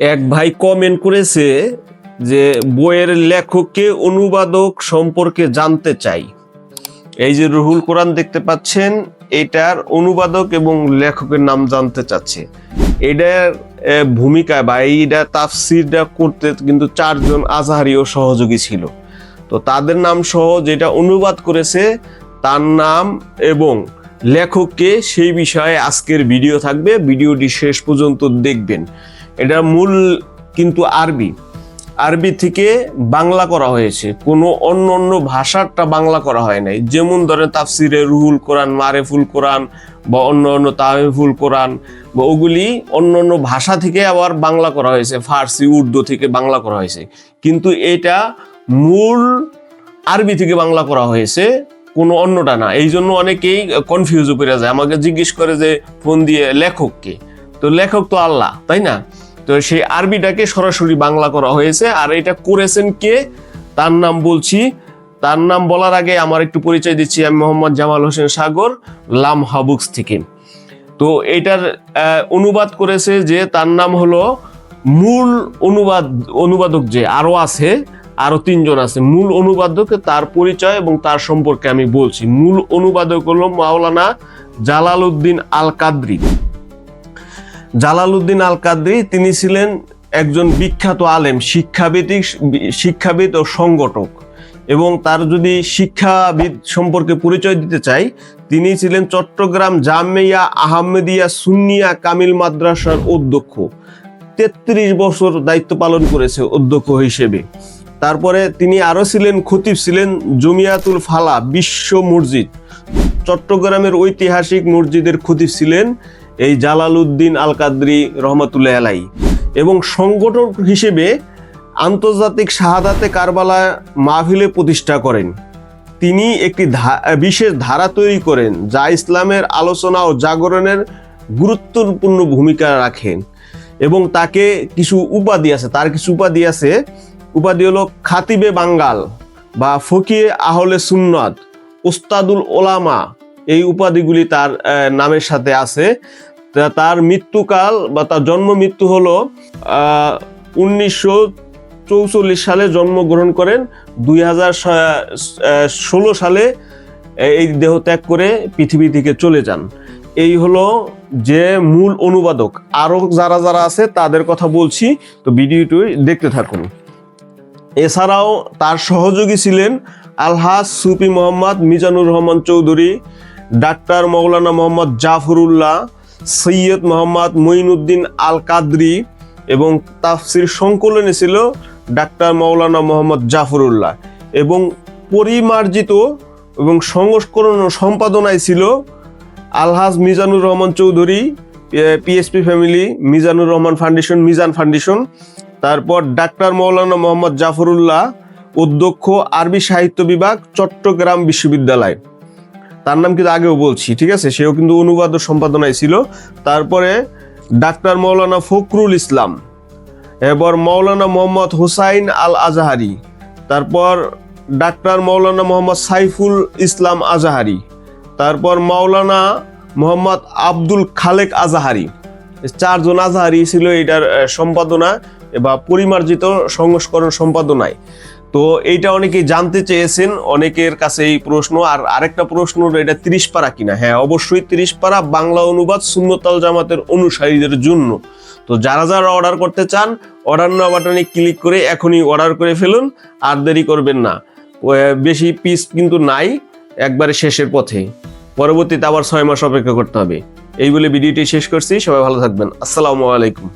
এক ভাই কমেন্ট করেছে যে বইয়ের লেখককে অনুবাদক সম্পর্কে জানতে চাই। এই যে রুহুল কোরআন দেখতে পাচ্ছেন, এটার অনুবাদক এবং লেখকের নাম জানতে চাচ্ছে। এটার ভূমিকা বা এইটা তাফসিরটা করতে কিন্তু চারজন আজহারি ও সহযোগী ছিল। তো তাদের নাম সহ যেটা অনুবাদ করেছে, তার নাম এবং লেখককে সেই বিষয়ে আজকের ভিডিও থাকবে। ভিডিওটি শেষ পর্যন্ত দেখবেন। এটা মূল কিন্তু আরবি। আরবি থেকে বাংলা করা হয়েছে। কোনো অন্য অন্য ভাষারটা বাংলা করা হয় নাই। যেমন ধরেন তাফসিরে রুহুল কোরআন, মারেফুল কোরআন বা অন্য অন্য তাহিফুল কোরআন বা ওগুলি অন্য অন্য ভাষা থেকে আবার বাংলা করা হয়েছে। ফার্সি, উর্দু থেকে বাংলা করা হয়েছে। কিন্তু এটা মূল আরবি থেকে বাংলা করা হয়েছে। কোনো অন্যটা না। এই জন্য অনেকেই কনফিউজ করে যায়। আমাকে জিজ্ঞেস করে যে, ফোন দিয়ে লেখককে তো লেখক তো আল্লাহ, তাই না? তো সেই আরবিটাকে সরাসরি বাংলা করা হয়েছে। আর এটা করেছেন কে? তার নাম বলছি। তার নাম বলার আগে আমার একটু পরিচয় দিচ্ছি। আমি মোহাম্মদ জামাল হোসেন সাগর, লাম হাবুক্স থেকে। তো এটার অনুবাদ করেছে যে তার নাম হলো মূল অনুবাদ, অনুবাদক যে আরও আছে আরও তিনজন আছে। মূল অনুবাদক, তার পরিচয় এবং তার সম্পর্কে আমি বলছি। মূল অনুবাদক হলো মাওলানা জালালউদ্দিন আল কাদ্রি জালালউদ্দিন আল কাদ্রি তিনি ছিলেন একজন বিখ্যাত আলেম শিক্ষাবিদিক শিক্ষাবিদ ও সংগঠক। এবং তার যদি শিক্ষাবিদ সম্পর্কে পরিচয় দিতে চাই, তিনি ছিলেন চট্টগ্রাম জামিয়া আহমেদিয়া সুন্নিয়া কামিল মাদ্রাসার অধ্যক্ষ। তেত্রিশ বছর দায়িত্ব পালন করেছে অধ্যক্ষ হিসেবে। তারপরে তিনি আরও ছিলেন, খতিব ছিলেন জমিয়াতুল ফালা, বিশ্ব মসজিদ। চট্টগ্রামের ঐতিহাসিক মসজিদের খতিব ছিলেন এই জালালউদ্দিন আল কাদ্রি রহমতুল্লাহ আলাই এবং সংগঠক হিসেবে আন্তর্জাতিক শাহাদাতে কারবালা মাহফিলে প্রতিষ্ঠা করেন। তিনি একটি বিশেষ ধারা তৈরি করেন যা ইসলামের আলোচনা ও জাগরণের গুরুত্বপূর্ণ ভূমিকা রাখেন এবং তাকে কিছু উপাধি আছে। তার কিছু উপাধি আছে, উপাধি হলো খাতিবে বাঙ্গাল বা ফকিয়ে আহলে সুন্নাত। উস্তাদুল ওলামা, এই উপাধিগুলি তার নামের সাথে আছে। তার মৃত্যুকাল বা তার জন্ম মৃত্যু হলো উনিশশো চৌচল্লিশ সালে জন্মগ্রহণ করেন। দুই হাজার ষোলো সালে এই দেহ ত্যাগ করে পৃথিবী থেকে চলে যান। এই হলো যে মূল অনুবাদক। আরও যারা যারা আছে তাদের কথা বলছি, তো ভিডিওটি দেখতে থাকুন। এছাড়াও তার সহযোগী ছিলেন আলহাজ সুফি মোহাম্মদ মিজানুর রহমান চৌধুরী, ডাক্তার মৌলানা মোহাম্মদ জাফরুল্লাহ, সৈয়দ মোহাম্মদ মঈনুদ্দিন আল কাদরি এবং তাফসির সংকলনে ছিল ডাক্তার মৌলানা মোহাম্মদ জাফরুল্লাহ। এবং পরিমার্জিত এবং সংস্করণ সম্পাদনায় ছিল Alhaj Mizanur Rahman Chowdhury PSP family Mizanur Rahman foundation Mizan foundation তারপর ডাক্তার মৌলানা মোহাম্মদ জাফরুল্লাহ অধ্যক্ষ আরবি সাহিত্য বিভাগ, চট্টগ্রাম বিশ্ববিদ্যালয়। তার নাম কিন্তু আগেও বলছি, ঠিক আছে? সেও কিন্তু অনুবাদ সম্পাদনায় ছিল। তারপরে ডাক্তার মৌলানা ফখরুল ইসলাম এবার মৌলানা মোহাম্মদ হুসাইন আল আজাহারি তারপর ডাক্তার মৌলানা মোহাম্মদ সাইফুল ইসলাম আজাহারি, তারপর মাওলানা মোহাম্মদ আব্দুল খালেক আজাহারি। চারজন আজাহারি ছিল এটার সম্পাদনা বা পরিমার্জিত সংস্করণ সম্পাদনায়। তো এইটা অনেকেই জানতে চেয়েছেন, অনেকের কাছে এই প্রশ্ন। আর আরেকটা প্রশ্ন এটা তিরিশ পারা কিনা? হ্যাঁ অবশ্যই তিরিশ পারা। বাংলা অনুবাদ শূন্যতাল জামাতের অনুসারীদের জন্য। তো যারা যারা অর্ডার করতে চান, অর্ডার নেওয়া বাটনে ক্লিক করে এখনই অর্ডার করে ফেলুন। আর দেরি করবেন না। বেশি পিস কিন্তু নাই, একবারে শেষের পথে। পরবর্তীতে আবার ছয় মাস অপেক্ষা করতে হবে। এই বলে ভিডিওটি শেষ করছি। সবাই ভালো থাকবেন। আসসালামু আলাইকুম।